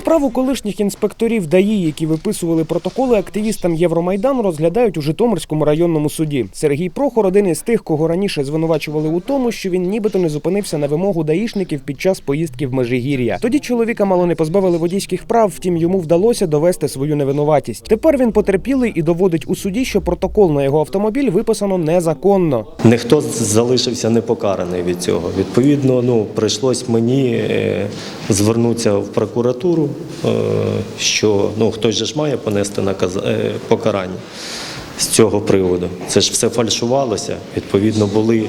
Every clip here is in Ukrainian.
Справу колишніх інспекторів ДАІ, які виписували протоколи активістам Євромайдану, розглядають у Житомирському районному суді. Сергій Прохор один із тих, кого раніше звинувачували у тому, що він нібито не зупинився на вимогу даїшників під час поїздки в Межигір'я. Тоді чоловіка мало не позбавили водійських прав, втім йому вдалося довести свою невинуватість. Тепер він потерпілий і доводить у суді, що протокол на його автомобіль виписано незаконно. Ніхто залишився непокараний від цього. Відповідно, ну прийшлось мені е, звернутися в прокуратуру, що ну хтось же ж має понести наказ е, покарання. З цього приводу це ж все фальшувалося. Відповідно, були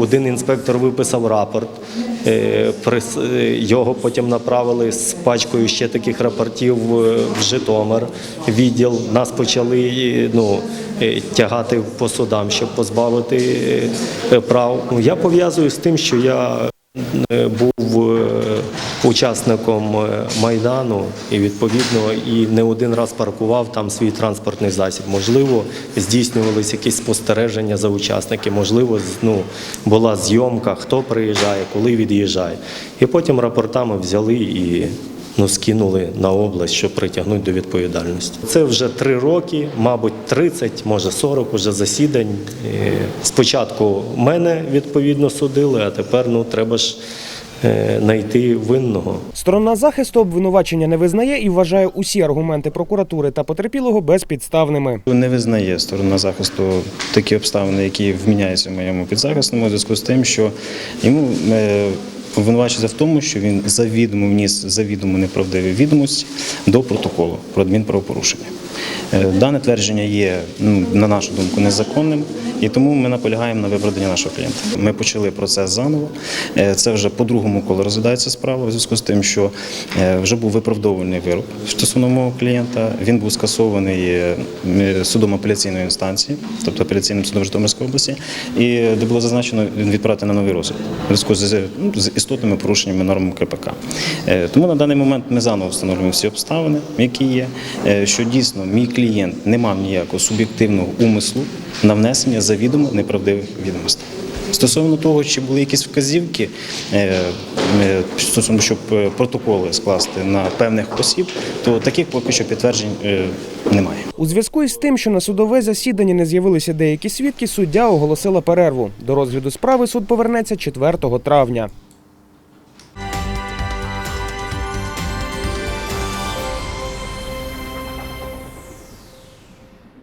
один інспектор виписав рапорт. е, е, Його потім направили з пачкою ще таких рапортів е, в Житомир. Відділ нас почали е, ну, е, тягати по судам, щоб позбавити е, прав. Ну, Я пов'язую з тим, що я е, був е, учасником е, майдану і відповідно і не один раз паркував там свій транспортний засіб. Можливо, здійснювалися якісь спостереження за учасники, можливо, ну, була зйомка, хто приїжджає, коли від'їжджає. І потім рапортами взяли і. Ну, скинули на область, щоб притягнути до відповідальності. Це вже три роки, мабуть, 30, може 40 уже засідань. Е, Спочатку мене відповідно судили, а тепер ну треба ж знайти винного. Сторона захисту обвинувачення не визнає і вважає усі аргументи прокуратури та потерпілого безпідставними. Не визнає сторона захисту такі обставини, які вміняються моєму підзахисному, у зв'язку з тим, що йому е, обвинувачується в тому, що він завідомо вніс завідомо неправдиві відомості до протоколу про адмінправопорушення. Е, Дане твердження є, ну, на нашу думку, незаконним, і тому ми наполягаємо на виправданні нашого клієнта. Ми почали процес заново. Е, Це вже по другому колу розглядається справа у зв'язку з тим, що е, вже був виправдовувальний вирок стосовно мого клієнта. Він був скасований судом апеляційної інстанції, тобто апеляційним судом Житомирської області, і де було зазначено відправити на новий розгляд у зв'язку з, ну, з істотними порушеннями норм КПК. Тому на даний момент ми заново встановлюємо всі обставини, які є, що дійсно мій клієнт не мав ніякого суб'єктивного умислу на внесення завідомо неправдивих відомостей. Стосовно того, чи були якісь вказівки е, е, стосовно, щоб е, протоколи скласти на певних осіб, то таких поки що підтверджень немає. У зв'язку із тим, що на судове засідання не з'явилися деякі свідки, суддя оголосила перерву. До розгляду справи суд повернеться 4 травня.